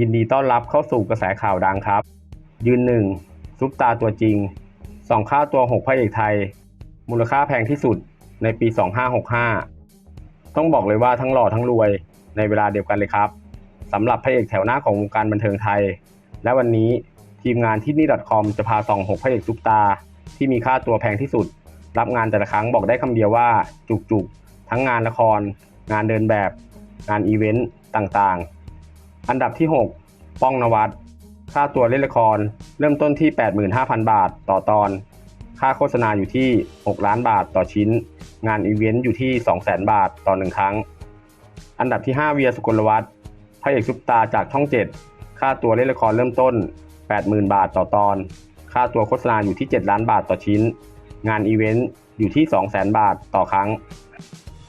ยินดีต้อนรับเข้าสู่กระแสข่าวดังครับ ยืนหนึ่งซุปตาตัวจริงสองค่าตัวหกพระเอกไทย มูลค่าแพงที่สุดในปี 2565 ต้องบอกเลยว่าทั้งหล่อทั้งรวยในเวลาเดียวกันเลยครับสำหรับพระเอกแถวหน้าของวงการบันเทิงไทย และวันนี้ทีมงานที่นี่ .com จะพาส่องหกพระเอกซุปตา ที่มีค่าตัวแพงที่สุด รับงานแต่ละครั้งบอกได้คำเดียวว่าจุกๆทั้งงานละคร งานเดินแบบ งานอีเวนต์ต่างๆ อันดับที่ 6 ป้องนวัดค่าตัวเล่นละคร เริ่มต้นที่ 85,000 บาทต่อตอน ค่าโฆษณาอยู่ที่ 6 ล้านบาทต่อชิ้น งานอีเวนต์อยู่ที่ 200,000 บาทต่อหนึ่งครั้ง อันดับที่ 5 เวียสุกลวัฒน์พระเอกซุปตาจากช่อง 7 ค่าตัวเล่นละครเริ่มต้น 80,000 บาทต่อตอน ค่าตัวโฆษณาอยู่ที่ 7 ล้านบาทต่อชิ้น งานอีเวนต์อยู่ที่ 200,000 บาทต่อครั้ง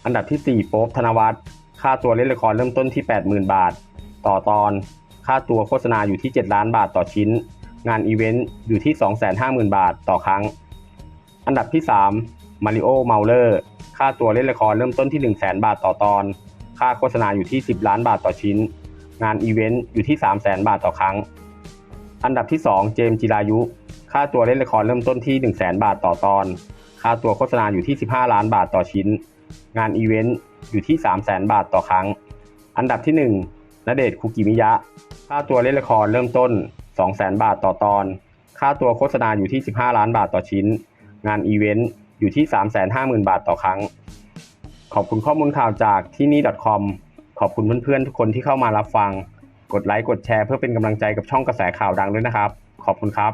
อันดับที่ 4 โป๊บธนวัฒน์ค่าตัวเล่นละครเริ่มต้นที่ 80,000 บาท ต่อตอน ค่าตัวโฆษณาอยู่ที่ 7 ล้านบาทต่อชิ้น งานอีเวนต์อยู่ที่ 250,000 บาทต่อครั้ง อันดับที่ 3 มาริโอเมาเลอร์ ค่าตัวเล่นละครเริ่มต้นที่ 100,000 บาทต่อตอน ค่าโฆษณาอยู่ที่ 10 ล้านบาทต่อชิ้น งานอีเวนต์อยู่ที่ 300,000 บาทต่อครั้ง อันดับที่ 2 เจมส์จิรายุ ค่าตัวเล่นละครเริ่มต้นที่ 100,000 บาทต่อตอน ค่าตัวโฆษณาอยู่ที่ 15 ล้านบาทต่อชิ้น งานอีเวนต์อยู่ที่ 300,000 บาทต่อครั้ง อันดับที่ 1 ณเดชคุกิมิยะ ค่าตัวเล่นละครเริ่มต้น 200,000 บาทต่อตอน ค่าตัวโฆษณาอยู่ที่ 15 ล้านบาทต่อชิ้น งานอีเวนต์อยู่ที่ 350,000 บาทต่อครั้ง ขอบคุณข้อมูลข่าวจากที่นี่ .com ขอบคุณเพื่อนๆ ทุกคนที่เข้ามารับฟัง กดไลค์ กดแชร์เพื่อเป็นกำลังใจกับช่องกระแสข่าวดังด้วยนะครับ ขอบคุณครับ